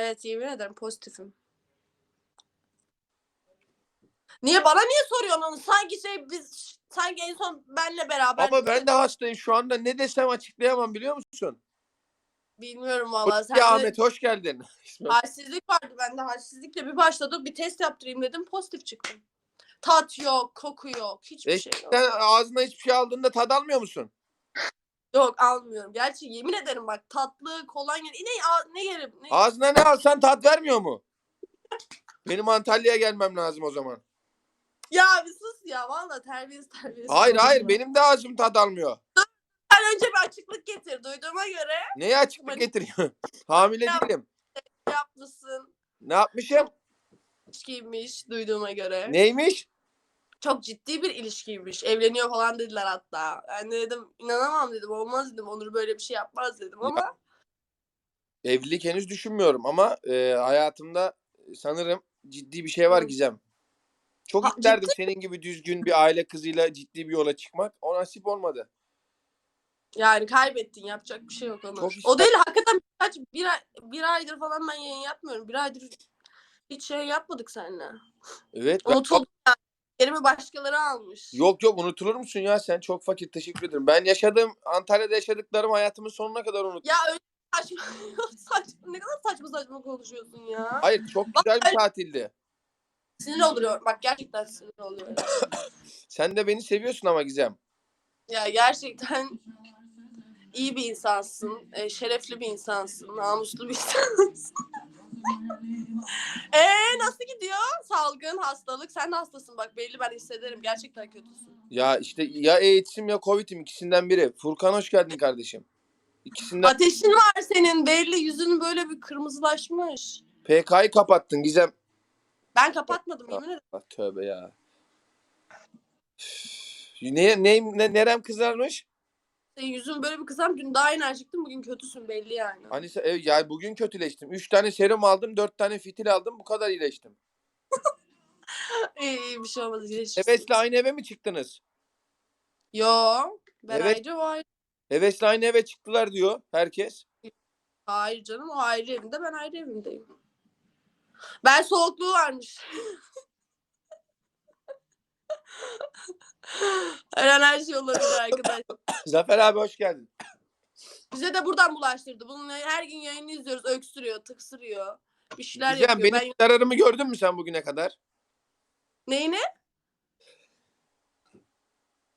Evet yemin ederim pozitifim. Niye bana niye soruyorsun onu? Sanki şey biz sanki en son benle beraber. Ama ben de hastayım şu anda ne desem açıklayamam biliyor musun? bilmiyorum valla. Ya Ahmet hoş geldin. Halsizlik vardı bende. Halsizlikle bir başladı. Bir test yaptırayım dedim. Pozitif çıktım. Tat yok, koku yok, hiçbir E, şey yok. Sen ağzına hiçbir şey aldığında tad almıyor musun? Yok almıyorum. Gerçi yemin ederim bak tatlı, kolonya ne a- ne yerim? Ne? Ağzına ne alsan tat vermiyor mu? Benim Antalya'ya gelmem lazım o zaman. Ya bir sus ya valla terbiyesiz terbiyesiz. Hayır hayır benim de ağzım tat almıyor. Sen önce bir açıklık getir. Duyduğuma göre Neye açıklık getiriyor? Hamile Ya- değilim. yapmışsın. Ne yapmışım? İlişkiymiş duyduğuma göre. Neymiş? Çok ciddi bir ilişkiymiş. Evleniyor falan dediler hatta. Ben de dedim inanamam dedim. Olmaz dedim. Onur böyle bir şey yapmaz dedim ama. Evlilik henüz düşünmüyorum ama e, hayatımda sanırım ciddi bir şey var. Gizem. Çok Ha, isterdim senin gibi düzgün bir aile kızıyla ciddi bir yola çıkmak. O nasip olmadı. Yani kaybettin. Yapacak bir şey yok Onur. Çok o değil hakikaten kaç bir, ay, bir aydır falan ben yayın yapmıyorum. Bir aydır hiç şey yapmadık seninle. Evet. ben- Unutuldum yani. Yerimi başkaları almış. Yok yok unutulur musun ya sen çok fakir teşekkür ederim. Ben yaşadığım Antalya'da yaşadıklarım hayatımın sonuna kadar unuttum. Ya öyle saçma, saçma ne kadar saçma saçma konuşuyorsun ya. Hayır çok güzel bir tatildi. Sinir oluyor. Bak gerçekten sinir oluyor. Sen de beni seviyorsun ama Gizem. ya gerçekten iyi bir insansın. e, şerefli bir insansın. Namuslu bir insansın. Eee nasıl gidiyor? Salgın, hastalık. Sen de hastasın bak belli ben hissederim. Gerçekten kötüsün. Ya işte ya AIDS'im ya Covid'im ikisinden biri. Furkan hoş geldin kardeşim. İkisinden Ateşin var senin. Belli yüzün böyle bir kırmızılaşmış. PK'yı kapattın Gizem. Ben kapatmadım yemin ederim. Ah, tövbe ya. Üf, Ne, ne, ne, nerem kızarmış? Senin yüzün böyle bir kızam. Dün daha enerjiktin. Bugün kötüsün belli yani. Hani se- e, ya bugün kötüleştim. Üç tane serum aldım, dört tane fitil aldım. Bu kadar iyileştim. İyi, iyi bir şey olmaz. iyileşirsin. Heves'le aynı eve mi çıktınız? Yo. Ben Evet. ayrı o ayrı. Heves'le aynı eve çıktılar diyor herkes. Hayır canım o ayrı evinde ben ayrı evimdeyim. Ben soğukluğu varmış. Her an her şey olabilir arkadaş. Zafer abi hoş geldin. Bize de buradan bulaştırdı. Bunun her gün yayını izliyoruz. Öksürüyor, tıksırıyor. Bir şeyler Gizem yapıyor. benim Ben... zararımı gördün mü sen bugüne kadar? Neyini?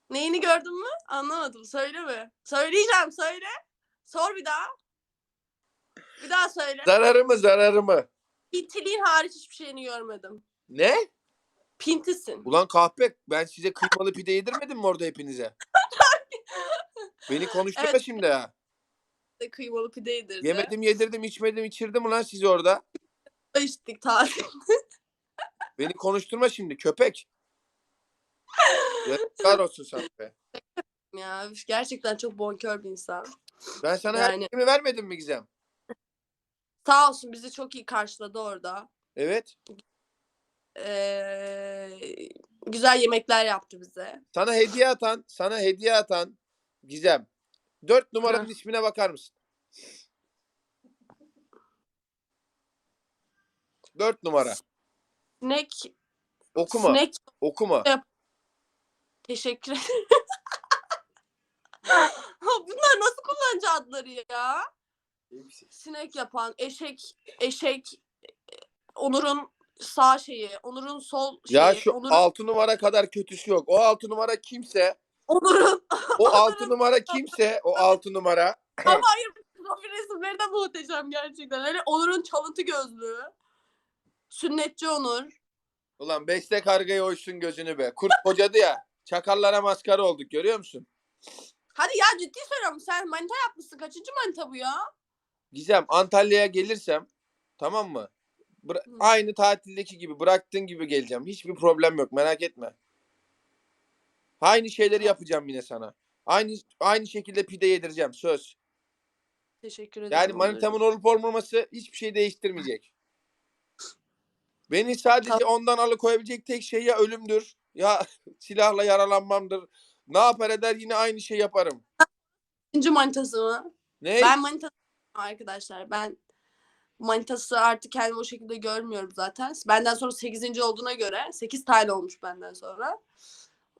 Neyini gördün mü? Anlamadım. Söyle Söyleyeceğim. Söyle. Sor bir daha. Bir daha söyle. Zararımı zararımı. Pintiliğin hariç hiçbir şeyini görmedim. Ne? Pintisin. Ulan kahpe ben size kıymalı pide yedirmedim mi orada hepinize? Beni konuşturma Evet. şimdi ha. Kıymalı pide yedirdi. Yemedim yedirdim içmedim içirdim ulan sizi orada. içtik tatil. Beni konuşturma şimdi köpek. Yazıklar olsun sana be. Ya üf, gerçekten çok bonkör bir insan. Ben sana her Yani- şeyimi vermedim mi Gizem? Sağ olsun bizi çok iyi karşıladı orada. Evet. Ee, güzel yemekler yaptı bize. Sana hediye atan, sana hediye atan Gizem. Dört numaranın Hı. ismine bakar mısın? Dört numara. Snack, Okuma. snack Okuma. teşekkür ederim. Bunlar nasıl kullanıcı adları ya? Sinek yapan, eşek, eşek, Onur'un sağ şeyi, Onur'un sol şeyi, Ya şu Onur'un, altı numara kadar kötüsü yok. O altı numara kimse, Onur'un o altı numara kimse, o altı numara. Ama hayır profil resimleri de muhteşem gerçekten. Öyle Onur'un çalıntı gözlüğü. Sünnetçi Onur. Ulan besle kargayı oysun gözünü be. Kurt kocadı ya. Çakallara maskara olduk görüyor musun? Hadi ya ciddi söylüyorum sen manita yapmışsın. Kaçıncı manita bu ya? Gizem Antalya'ya gelirsem tamam mı? Bıra- aynı tatildeki gibi bıraktığın gibi geleceğim. Hiçbir problem yok merak etme. Aynı şeyleri yapacağım yine sana. Aynı aynı şekilde pide yedireceğim söz. Teşekkür ederim. Yani manitamın olup olmaması hiçbir şey değiştirmeyecek. Beni sadece ondan alıkoyabilecek tek şey ya ölümdür ya silahla yaralanmamdır. Ne yapar eder yine aynı şey yaparım. Kaçıncı manitası mı? Ne? Ben manita arkadaşlar. Ben Manitası artık kendimi o şekilde görmüyorum zaten. Benden sonra 8. olduğuna göre 8 tane olmuş benden sonra.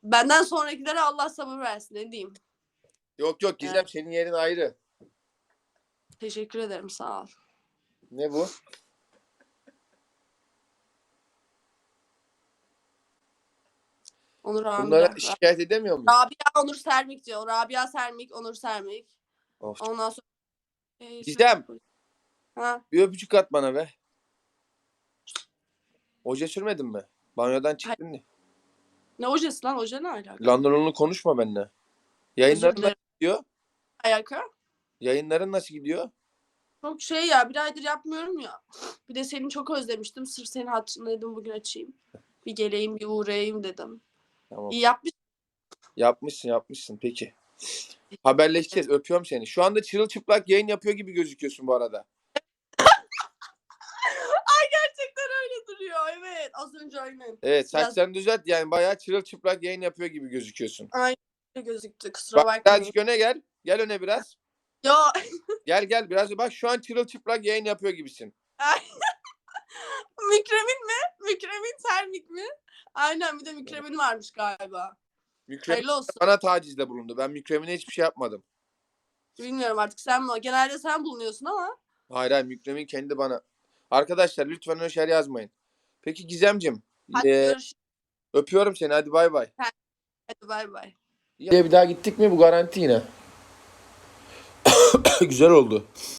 Benden sonrakilere Allah sabır versin ne diyeyim. Yok yok Gizem Evet. senin yerin ayrı. Teşekkür ederim sağ ol. Ne bu? Onur abi. Bunlara şikayet edemiyor muyuz? Rabia Onur Sermik diyor. Rabia Sermik, Onur Sermik. Of. Ondan sonra Ee, Gizem. Ha, Bir öpücük at bana be. Oje sürmedin mi? Banyodan çıktın mı? ne ojesi lan? Oje ne alaka? Landronlu konuşma benimle. Yayınların nasıl gidiyor? Alaka? Yayınların nasıl gidiyor? Çok şey ya bir aydır yapmıyorum ya. Bir de seni çok özlemiştim. Sırf senin hatırına dedim bugün açayım. Bir geleyim bir uğrayayım dedim. Tamam. İyi yapmış. Yapmışsın yapmışsın peki. Haberleşeceğiz. Öpüyorum seni. Şu anda çırılçıplak yayın yapıyor gibi gözüküyorsun bu arada. Ay gerçekten öyle duruyor. Evet az önce aynen. Evet Biraz- saçlarını düzelt yani bayağı çırılçıplak yayın yapıyor gibi gözüküyorsun. Öyle gözüktü kusura Bak bakmayın. birazcık öne gel. Gel öne biraz. Yo Gel gel biraz. Bak şu an çırılçıplak yayın yapıyor gibisin. Mükremin mi? Mükremin termik mi? Aynen bir de mükremin varmış galiba. Mükremin Hayırlı olsun. bana tacizde bulundu. Ben Mükremine hiçbir şey yapmadım. Bilmiyorum artık sen mi? Genelde sen bulunuyorsun ama. Hayır hayır Mükremin kendi bana. Arkadaşlar lütfen öyle şeyler yazmayın. Peki Gizemcim. Hadi görüşürüz. öpüyorum seni hadi bay bay. Hadi bay bay. Bir daha gittik mi bu garanti yine. Güzel oldu.